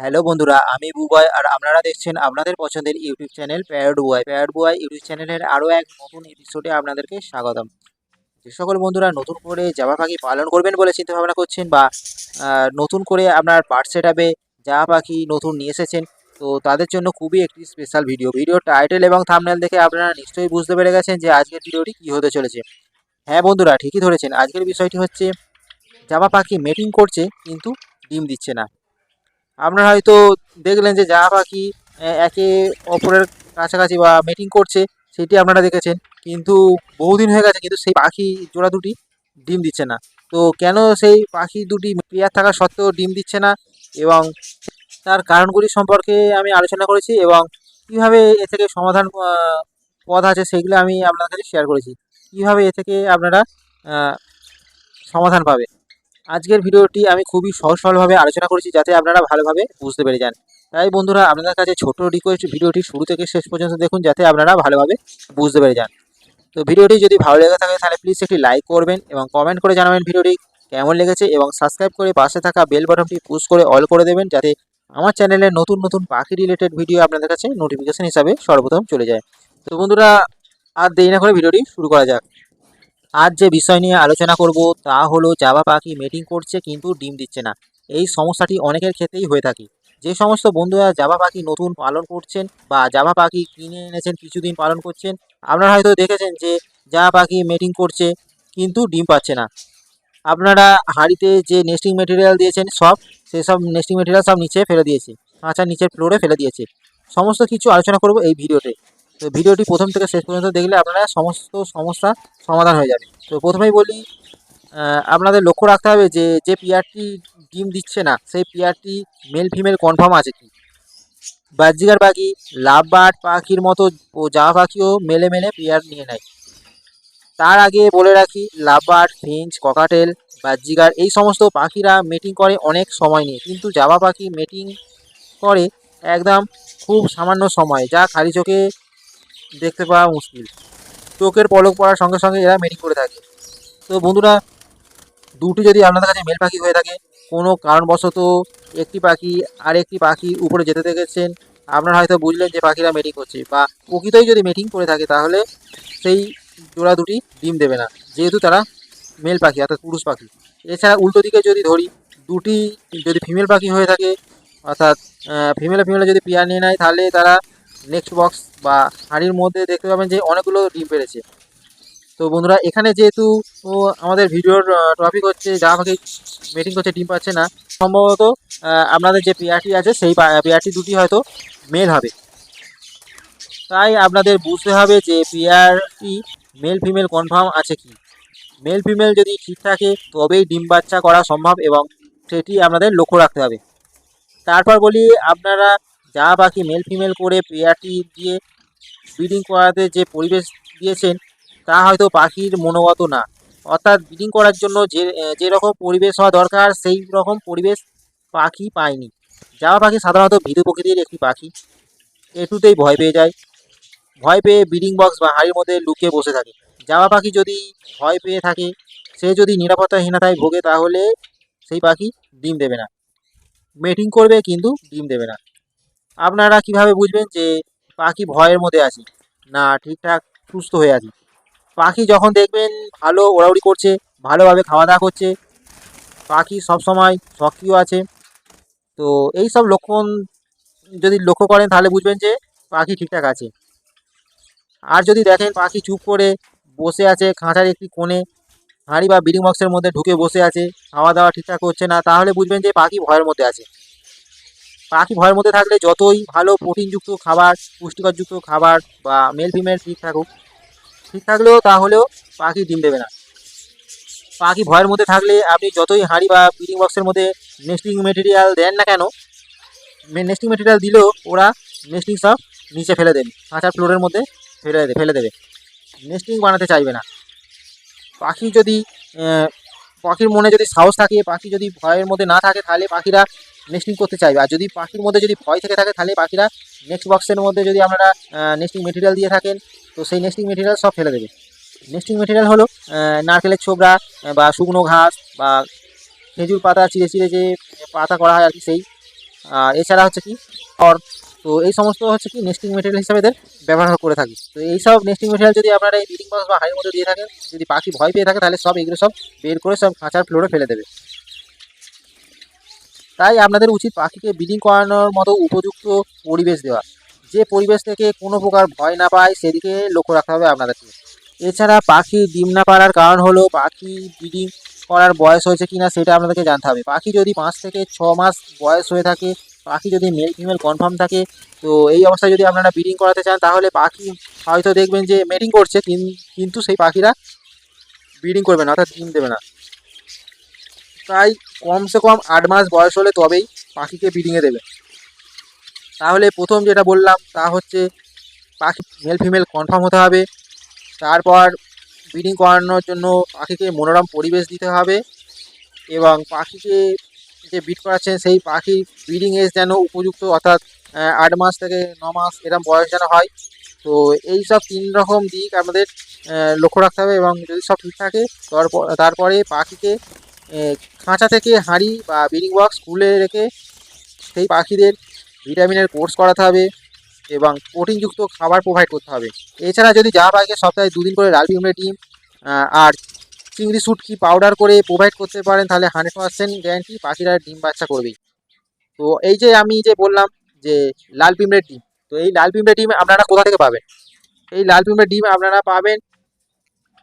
Hello বন্ধুরা, আমি বুবয় আর আপনারা দেখছেন আপনাদের পছন্দের YouTube channel Parrot Boy Parrot Boy YouTube চ্যানেলের আরও এক নতুন এপিসোডে আপনাদেরকে স্বাগতম। যে সকল বন্ধুরা নতুন করে জামা পাখি পালন করবেন বলে চিন্তা ভাবনা করছেন বা নতুন করে আপনার পার্ট সেট আপে জামা পাখি নতুন নিয়ে এসেছেন, তো তাদের জন্য খুবই একটি স্পেশাল ভিডিও ভিডিও টাইটেল এবং থামনেল দেখে আপনারা নিশ্চয়ই বুঝতে পেরে গেছেন যে আজকের ভিডিওটি কী হতে চলেছে। হ্যাঁ বন্ধুরা, ঠিকই ধরেছেন। আজকের বিষয়টি হচ্ছে, জামা পাখি মেটিং করছে কিন্তু ডিম দিচ্ছে না। আপনারা হয়তো দেখলেন যে যা পাখি একে অপরের কাছাকাছি বা মিটিং করছে, সেটি আপনারা দেখেছেন। কিন্তু বহুদিন হয়ে গেছে, কিন্তু সেই পাখি জোড়া দুটি ডিম দিচ্ছে না। তো কেন সেই পাখি দুটি পেয়ার থাকা সত্ত্বেও ডিম দিচ্ছে না? এবং তার কারণগুলি সম্পর্কে আমি আলোচনা করেছি এবং কীভাবে এ থেকে সমাধান পথ আছে সেগুলো আমি আপনাদের কাছে শেয়ার করেছি। কীভাবে এ থেকে আপনারা সমাধান পাবে? আজকের ভিডিওটি আমি খুবই সহজ সরলভাবে আলোচনা করেছি যাতে আপনারা ভালোভাবে বুঝতে পেরে যান। তাই বন্ধুরা, আপনাদের কাছে ছোট রিকোয়েস্ট ভিডিওটি শুরু থেকে শেষ পর্যন্ত দেখুন যাতে আপনারা ভালোভাবে বুঝতে পেরে যান। তো ভিডিওটি যদি ভালো লেগে থাকে, তাহলে প্লিজ একটি লাইক করবেন এবং কমেন্ট করে জানাবেন ভিডিওটি কেমন লেগেছে এবং সাবস্ক্রাইব করে পাশে থাকা বেল বাটনটি পুশ করে অল করে দেবেন যাতে আমার চ্যানেলে নতুন নতুন পাখি রিলেটেড ভিডিও আপনাদের কাছে নোটিফিকেশন হিসাবে সর্বপ্রথম চলে যায়। তো বন্ধুরা, আর দেরি না করে ভিডিওটি শুরু করা যাক। আজ যে বিষয় নিয়ে আলোচনা করব তা হলো জাবা পাখি মেটিং করছে কিন্তু ডিম দিচ্ছে না। এই সমস্যাটি অনেকের ক্ষেত্রেই হয়ে থাকে। যে সমস্ত বন্ধুরা জাবা পাখি নতুন পালন করছেন বা জাবা পাখি কিনে এনেছেন, কিছুদিন পালন করছেন, আপনারা হয়তো দেখেছেন যে জাবা পাখি মেটিং করছে কিন্তু ডিম পাচ্ছে না। আপনারা হাঁড়িতে যে নেস্টিং মেটেরিয়াল দিয়েছেন সব, সেসব নেস্টিং মেটেরিয়াল সব নিচে ফেলে দিয়েছে, কাঁচা নিচের ফ্লোরে ফেলে দিয়েছে। সমস্ত কিছু আলোচনা করব এই ভিডিওতে। তো ভিডিওটি প্রথম থেকে শেষ পর্যন্ত দেখলে আপনারা সমস্ত সমস্যা সমাধান হয়ে যাবে। তো প্রথমেই বলি আপনাদের লক্ষ্য রাখতে হবে যে যে পিয়ারটি ডিম দিচ্ছে না, সেই পিয়ারটি মেল ফিমেল কনফার্ম আছে কি? বাহ্যিকার পাখি লাভ বার্ড পাখির মতো ও জামা পাখিও মেলে মেলে পেয়ার নিয়ে নেয়। তার আগে বলে রাখি, লাভ বার্ড ফিঞ্চ, ককাটেল, বাহ্যিকার, এই সমস্ত পাখিরা মিটিং করে অনেক সময় নিয়ে, কিন্তু জামা পাখি মিটিং করে একদম খুব সামান্য সময়, যা খালি চোখে দেখতে পাওয়া মুশকিল। চোখের পলক পড়ার সঙ্গে সঙ্গে এরা মেটিং করে থাকে। তো বন্ধুরা, দুটি যদি আপনাদের কাছে মেল পাখি হয়ে থাকে, কোনো কারণবশত একটি পাখি আর একটি পাখি উপরে যেতে দেখেছেন, আপনারা হয়তো বুঝলেন যে পাখিরা মেটিং করছে বা প্রকৃতই যদি মেটিং করে থাকে তাহলে সেই জোড়া দুটি ডিম দেবে না, যেহেতু তারা মেল পাখি অর্থাৎ পুরুষ পাখি। এছাড়া উল্টো দিকে যদি ধরি, দুটি যদি ফিমেল পাখি হয়ে থাকে, অর্থাৎ ফিমেলে ফিমেলে যদি পেয়ার নিয়ে নেয়, তাহলে তারা নেক্সট বক্স বা হাঁড়ির মধ্যে দেখতে পাবেন যে অনেকগুলো ডিম পেরেছে। তো বন্ধুরা, এখানে যেহেতু আমাদের ভিডিওর টপিক হচ্ছে যা পাখি মিটিং করছে, ডিম পাচ্ছে না, সম্ভবত আপনাদের যে পেয়ারটি আছে, সেই পেয়ারটি দুটি হয়তো মেল হবে। তাই আপনাদের বুঝতে হবে যে পেয়ারটি মেল ফিমেল কনফার্ম আছে কি? মেল ফিমেল যদি ঠিক থাকে, তবেই ডিম বাচ্চা করা সম্ভব এবং সেটি আপনাদের লক্ষ্য রাখতে হবে। তারপর বলি, আপনারা যা পাখি মেল ফিমেল করে পেয়ারটি দিয়ে ব্রিডিং করাতে যে পরিবেশ দিয়েছেন, তা হয়তো পাখির মনোগত না। অর্থাৎ ব্রিডিং করার জন্য যে যেরকম পরিবেশ হওয়া দরকার, সেই রকম পরিবেশ পাখি পায়নি। জামা পাখি সাধারণত ভীতু প্রকৃতির একটি পাখি। একটুতেই ভয় পেয়ে যায়। ভয় পেয়ে ব্রিডিং বক্স বা হাড়ির মধ্যে লুকিয়ে বসে থাকে। জামা পাখি যদি ভয় পেয়ে থাকে, সে যদি নিরাপত্তাহীনতায় ভোগে, তাহলে সেই পাখি ডিম দেবে না। মেটিং করবে কিন্তু ডিম দেবে না। আপনারা কীভাবে বুঝবেন যে পাখি ভয়ের মধ্যে আছে? না, ঠিকঠাক সুস্থ হয়ে আছে। পাখি যখন দেখবেন ভালো ওড়াউড়ি করছে, ভালোভাবে খাওয়া দাওয়া করছে, পাখি সবসময় সক্রিয় আছে। তো এই সব লক্ষণ যদি লক্ষ্য করেন, তাহলে বুঝবেন যে পাখি ঠিকঠাক আছে। আর যদি দেখেন পাখি চুপ করে বসে আছে খাঁচার একটি কোণে, হাঁড়ি বা ব্রিডিং বক্সের মধ্যে ঢুকে বসে আছে, খাওয়া দাওয়া ঠিকঠাক করছে না, তাহলে বুঝবেন যে পাখি ভয়ের মধ্যে আছে। পাখি ভয়ের মধ্যে থাকলে যতই ভালো প্রোটিনযুক্ত খাবার, পুষ্টিকরযুক্ত খাবার বা মেল ফিমেল ঠিক থাকুক, ঠিক থাকলেও তাহলেও পাখি ডিম দেবে না। পাখি ভয়ের মধ্যে থাকলে আপনি যতই হাঁড়ি বা ব্রিডিং বক্সের মধ্যে নেস্টিং মেটেরিয়াল দেন না কেন নেস্টিং মেটেরিয়াল দিলেও ওরা নেস্টিং সব নিচে ফেলে দেবে কাঁচার ফ্লোরের মধ্যে ফেলে দেবে ফেলে দেবে। নেস্টিং বানাতে চাইবে না। পাখি যদি পাখির মনে যদি সাহস থাকে, পাখি যদি ভয়ের মধ্যে না থাকে, তাহলে পাখিরা নেস্টিং করতে চাইবে। আর যদি পাখির মধ্যে যদি ভয় থেকে থাকে তাহলে পাখিরা নেক্সট বক্সের মধ্যে যদি আপনারা নেস্টিং মেটেরিয়াল দিয়ে থাকেন তো সেই নেস্টিং মেটেরিয়াল সব ফেলে দেবে। নেস্টিং মেটেরিয়াল হলো নারকেলের আহ, বা শুকনো ঘাস বা খেজুর পাতা চিড়ে চিড়ে যে পাতা করা হয় আর কি সেই। আর এছাড়া হচ্ছে কি খড়। তো এই সমস্ত হচ্ছে কি নেস্টিং মেটেরিয়াল হিসাবে এদের ব্যবহার করে থাকি। তো এই সব নেস্টিং মেটেরিয়াল যদি আপনারা এই ব্রিডিং বক্স বা হাড়ির মধ্যে দিয়ে থাকেন যদি পাখি ভয় পেয়ে থাকে তাহলে সব এগুলো সব বের করে সব খাঁচার ফ্লোরে ফেলে দেবে। তাই আপনাদের উচিত পাখিকে ব্রিডিং করানোর মতো উপযুক্ত পরিবেশ দেওয়া। যে পরিবেশ থেকে কোনো প্রকার ভয় না পায়, সেদিকে লক্ষ্য রাখতে হবে আপনাদেরকে এছাড়া পাখি ডিম না পাড়ার কারণ হলো, পাখি ব্রিডিং করার বয়স হয়েছে কিনা সেটা আপনাদেরকে জানতে হবে। পাখি যদি পাঁচ থেকে ছ মাস বয়স হয়ে থাকে, পাখি যদি মেল ফিমেল কনফার্ম থাকে, তো এই অবস্থায় যদি আপনারা ব্রিডিং করাতে চান, তাহলে পাখি হয়তো দেখবেন যে মেটিং করছে, কিন- কিন্তু সেই পাখিরা ব্রিডিং করবে না, অর্থাৎ ডিম দেবে না। তাই কমসে কম আট মাস বয়স হলে তবেই পাখিকে ব্রিডিংয়ে দেবে। তাহলে প্রথম যেটা বললাম, তা হচ্ছে পাখি মেল ফিমেল কনফার্ম হতে হবে। তারপর ব্রিডিং করানোর জন্য পাখিকে মনোরম পরিবেশ দিতে হবে এবং পাখিকে যে ব্রিড করাচ্ছেন, সেই পাখির ব্রিডিং এজ যেন উপযুক্ত, অর্থাৎ আট মাস থেকে ন মাস এরকম বয়স যেন হয়। তো এই সব তিন রকম দিক আমাদের লক্ষ্য রাখতে হবে এবং যদি সব ঠিক থাকে তারপর পাখিকে খাঁচা থেকে হাঁড়ি বা ব্রিডিং বক্স খুলে রেখে সেই পাখিদের ভিটামিনের কোর্স করাতে হবে এবং প্রোটিনযুক্ত খাবার প্রোভাইড করতে হবে। এছাড়া যদি যা পাখিকে সপ্তাহে দুদিন করে লাল পিমড়ে ডিম আর চিংড়ি শুটকি পাউডার করে প্রোভাইড করতে পারেন, তাহলে হান্ড্রেড পার্সেন্ট গ্যারান্টি পাখিরা ডিম বাচ্চা করবেই। তো এই যে আমি যে বললাম যে লাল পিমড়ের ডিম তো এই লাল পিমড়ের ডিম আপনারা কোথা থেকে পাবেন? এই লাল পিমড়ের ডিম আপনারা পাবেন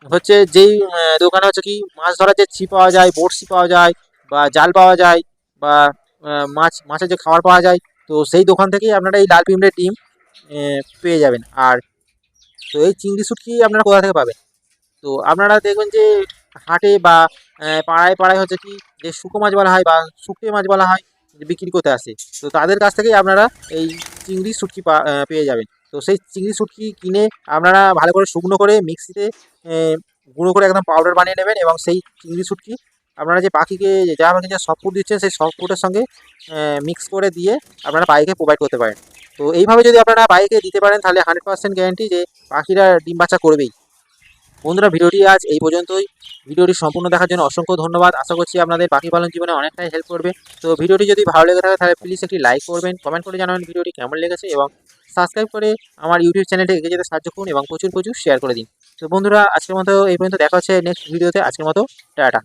হচ্ছে যেই দোকানে হচ্ছে কি মাছ ধরার যে ছিপ পাওয়া যায় বড়শি পাওয়া যায় বা জাল পাওয়া যায় বা মাছ, মাছের যে খাবার পাওয়া যায়, তো সেই দোকান থেকেই আপনারা এই লাল পিমড়ের ডিম পেয়ে যাবেন। আর তো এই চিংড়ি শুটকি আপনারা কোথা থেকে পাবেন? তো আপনারা দেখবেন যে হাটে বা পাড়ায় পাড়ায় হচ্ছে কি যে শুকো মাছ বলা হয় বা শুকটে মাছ বলা হয়, বিক্রি করতে আসে। তো তাদের কাছ থেকেই আপনারা এই চিংড়ি শুটকি পা- পেয়ে যাবেন। তো সেই চিংড়ি শুটকি কিনে আপনারা ভালো করে শুকনো করে মিক্সিতে গুঁড়ো করে একদম পাউডার বানিয়ে নেবেন এবং সেই চিংড়ি শুটকি আপনারা যে পাখিকে, যা পাখিকে যে সফট ফুড দিচ্ছেন, সেই সফট ফুডের সঙ্গে মিক্স করে দিয়ে আপনারা পাখিকে প্রোভাইড করতে পারেন। তো এইভাবে যদি আপনারা পাখিকে দিতে পারেন, তাহলে হান্ড্রেড পার্সেন্ট গ্যারান্টি যে পাখিরা ডিম বাচ্চা করবেই। বন্ধুরা, ভিডিওটি আজ এই পর্যন্তই। ভিডিওটি সম্পূর্ণ দেখার জন্য অসংখ্য ধন্যবাদ। আশা করছি আপনাদের পাখি পালন জীবনে অনেকটাই হেল্প করবে। তো ভিডিওটি যদি ভালো লেগে থাকে, তাহলে প্লিজ একটি লাইক করবেন কমেন্ট করে জানাবেন ভিডিওটি কেমন লেগেছে এবং সাবস্ক্রাইব করে আমার ইউটিউব চ্যানেলটি এগিয়ে যেতে সাহায্য করুন এবং প্রচুর প্রচুর শেয়ার করে দিন। তো বন্ধুরা, আজকের মতো এই পর্যন্ত দেখা হচ্ছে নেক্সট ভিডিওতে আজকের মতো, টাটা।